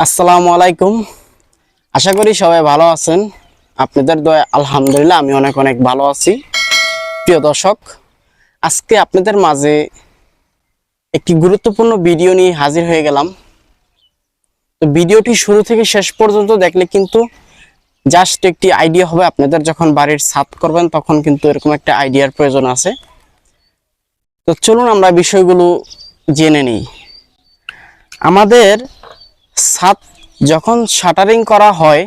আসসালামু আলাইকুম। আশা করি সবাই ভালো আছেন। আপনাদের দয়া আলহামদুলিল্লাহ আমি অনেক অনেক ভালো আছি। প্রিয় দর্শক, আজকে আপনাদের মাঝে একটি গুরুত্বপূর্ণ ভিডিও নিয়ে হাজির হয়ে গেলাম। তো ভিডিওটি শুরু থেকে শেষ পর্যন্ত দেখলে কিন্তু জাস্ট একটি আইডিয়া হবে। আপনাদের যখন বাড়ির ছাদ করবেন তখন কিন্তু এরকম একটা আইডিয়ার প্রয়োজন আছে। তো চলুন আমরা বিষয়গুলো জেনে নিই। আমাদের ছাদ যখন শাটারিং করা হয়,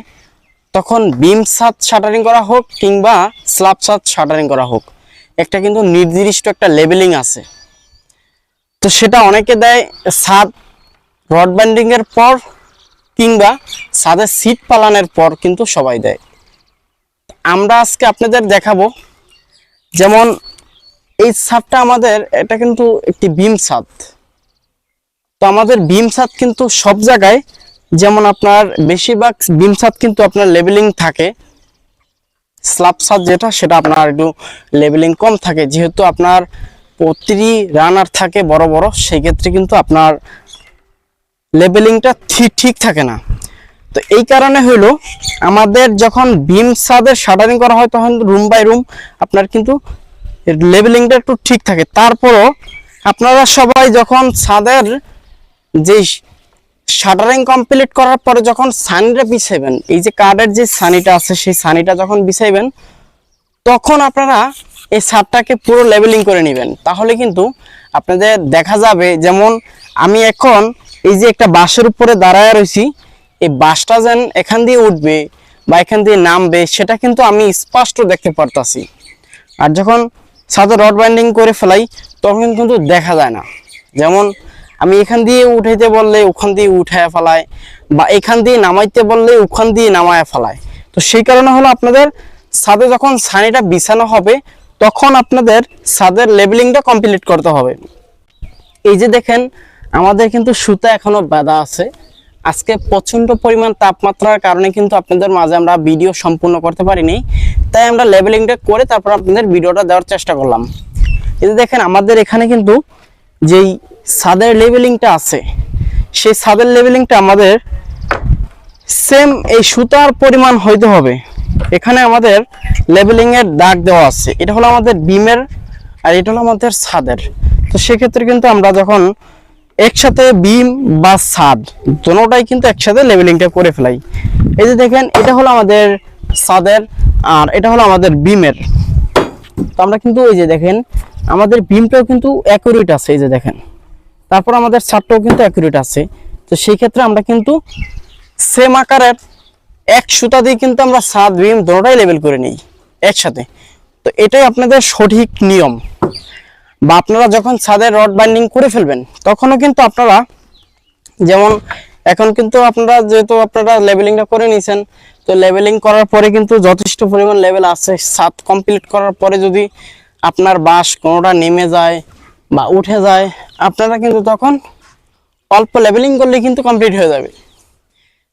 তখন বিম ছাদ শাটারিং করা হোক কিংবা স্ল্যাব ছাদ শাটারিং করা হোক, একটা কিন্তু নির্দিষ্ট একটা লেভেলিং আছে। তো সেটা অনেকে দেয় ছাদ রড ব্যান্ডিং এর পর কিংবা ছাদের সিট পালানোর পর কিন্তু সবাই দেয়। আমরা আজকে আপনাদের দেখাবো, যেমন এই ছাদটা আমাদের, এটা কিন্তু একটি বিম ছাদ তো আমাদের বিম ছাদ কিন্তু সব জায়গায়, যেমন আপনার বেশিরভাগ বিম ছাদ কিন্তু আপনার লেভেলিং থাকে। স্ল্যাব ছাদ যেটা, সেটা আপনার একটু লেভেলিং কম থাকে। যেহেতু আপনার প্রতিটি রানার থাকে বড় বড় সেই ক্ষেত্রে কিন্তু আপনার লেভেলিংটা ঠিক ঠিক থাকে না। তো এই কারণে হলো আমাদের যখন বিম ছাদের শাটারিং করা হয়, তখন রুম বাই রুম আপনার কিন্তু লেভেলিংটা একটু ঠিক থাকে। তারপরও আপনারা সবাই যখন ছাদের যে শাটারিং কমপ্লিট করার পরে যখন সানিটা বিছাইবেন, এই যে কার্ডের যে সানিটা আছে, সেই সানিটা যখন বিছাইবেন, তখন আপনারা এই ছাদটাকে পুরো লেভেলিং করে নেবেন। তাহলে কিন্তু আপনাদের দেখা যাবে যেমন আমি এখন এই যে একটা বাঁশের উপরে দাঁড়ায় রয়েছি, এই বাঁশটা যেন এখান দিয়ে উঠবে বা এখান দিয়ে নামবে, সেটা কিন্তু আমি স্পষ্ট দেখতে পারতাছি। আর যখন ছাদে রড বাইন্ডিং করে ফেলাই, তখন কিন্তু দেখা যায় না। যেমন আমি এখান দিয়ে উঠাইতে বললে ওখান দিয়ে উঠায় ফেলায়, বা এখান দিয়ে নামাইতে বললে ওখান দিয়ে নামায় ফেলায়। তো সেই কারণে হলো আপনাদের ছাদে যখন ছানিটা বিছানো হবে, তখন আপনাদের ছাদের লেবেলিংটা কমপ্লিট করতে হবে। এই যে দেখেন, আমাদের কিন্তু সুতা এখনও বাঁধা আছে। আজকে প্রচণ্ড পরিমাণ তাপমাত্রার কারণে কিন্তু আপনাদের মাঝে আমরা ভিডিও সম্পূর্ণ করতে পারিনি। তাই আমরা লেবেলিংটা করে তারপর আপনাদের ভিডিওটা দেওয়ার চেষ্টা করলাম। এই যে দেখেন, আমাদের এখানে কিন্তু যেই ছাদের লেবেলিংটা আছে। সেই ছাদের লেবেলিংটা আমাদের সেম এই সুতার পরিমাণ হইতে হবে। এখানে আমাদের লেবেলিং এর দাগ দেওয়া আছে। এটা হলো আমাদের বিমের আর এটা হলো আমাদের ছাদের তো সেক্ষেত্রে কিন্তু আমরা যখন একসাথে বিম বা ছাদ দুটোটাই কিন্তু একসাথে লেবেলিংটা করে ফেলাই। এই যে দেখেন, এটা হলো আমাদের ছাদের আর এটা হলো আমাদের বিমের। তো আমরা কিন্তু এই যে দেখেন, আমাদের বিমটাও কিন্তু অ্যাকুরেট আছে, এই যে দেখেন। তারপর আমাদের ছাদটাও কিন্তু অ্যাকুরেট আছে। তো সেই ক্ষেত্রে আমরা কিন্তু সেম আকারের এক সুতা দিয়ে কিন্তু আমরা ছাদ বিম দুটোটাই লেভেল করে নিই একসাথে। তো এটাই আপনাদের সঠিক নিয়ম। বা আপনারা যখন ছাদের রড বাইন্ডিং করে ফেলবেন, তখনও কিন্তু আপনারা যেমন এখন কিন্তু আপনারা যেহেতু আপনারা লেভেলিংটা করে নিয়েছেন তো লেভেলিং করার পরে কিন্তু যথেষ্ট পরিমাণ লেভেল আছে। ছাদ কমপ্লিট করার পরে যদি আপনার বাঁশ কোনোটা নেমে যায় বা উঠে যায় আপনারা কিন্তু তখন অল্প লেভেলিং করলে কিন্তু কমপ্লিট হয়ে যাবে।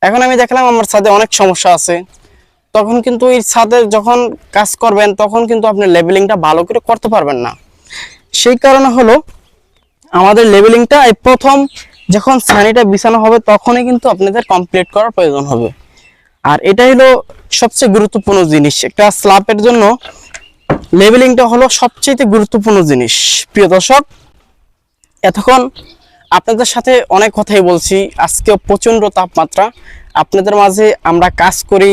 এখন আমি দেখলাম আমার ছাদে অনেক সমস্যা আছে। তখন কিন্তু এই ছাদে যখন কাজ করবেন, তখন কিন্তু আপনি লেভেলিংটা ভালো করে করতে পারবেন না। সেই কারণে হলো আমাদের লেভেলিংটা এই প্রথম যখন সানিটা বিছানো হবে, তখনই কিন্তু আপনাদের কমপ্লিট করার প্রয়োজন হবে। আর এটাই হলো সবচেয়ে গুরুত্বপূর্ণ জিনিস। একটা স্ল্যাবের জন্য লেভেলিংটা হলো সবচেয়ে গুরুত্বপূর্ণ জিনিস। প্রিয় দর্শক এতক্ষণ আপনাদের সাথে অনেক কথাই বলছি। আজকে প্রচণ্ড তাপমাত্রা। আপনাদের মাঝে আমরা কাজ করি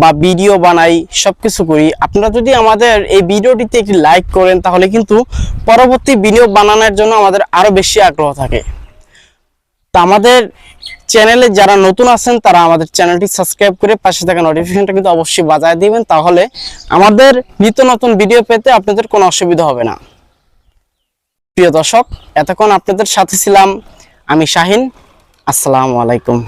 বা ভিডিও বানাই সব কিছু করি। আপনারা যদি আমাদের এই ভিডিওটিতে একটি লাইক করেন, তাহলে কিন্তু পরবর্তী ভিডিও বানানোর জন্য আমাদের আরও বেশি আগ্রহ থাকে। তো আমাদের চ্যানেলে যারা নতুন আছেন, তারা আমাদের চ্যানেলটি সাবস্ক্রাইব করে পাশে থাকা নোটিফিকেশনটা কিন্তু অবশ্যই বাজায় দিবেন। তাহলে আমাদের নিত্য নতুন ভিডিও পেতে আপনাদের কোনো অসুবিধা হবে না। প্রিয় দর্শক এতক্ষণ আপনাদের সাথে ছিলাম আমি শাহিন। আসসালামু আলাইকুম।